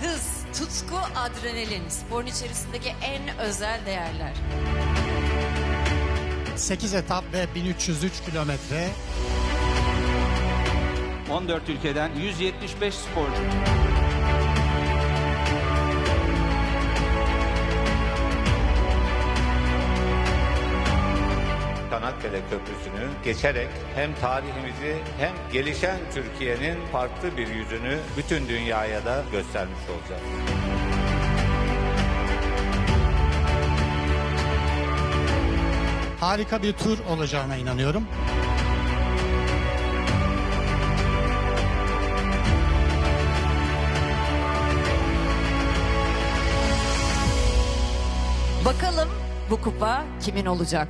hız, tutku, adrenalin sporun içerisindeki en özel değerler. 8 etap ve 1303 kilometre. 14 ülkeden 175 sporcu. Çanakkale Köprüsü'nü geçerek hem tarihimizi hem gelişen Türkiye'nin farklı bir yüzünü bütün dünyaya da göstermiş olacağız. Harika bir tur olacağına inanıyorum. Bakalım bu kupa kimin olacak?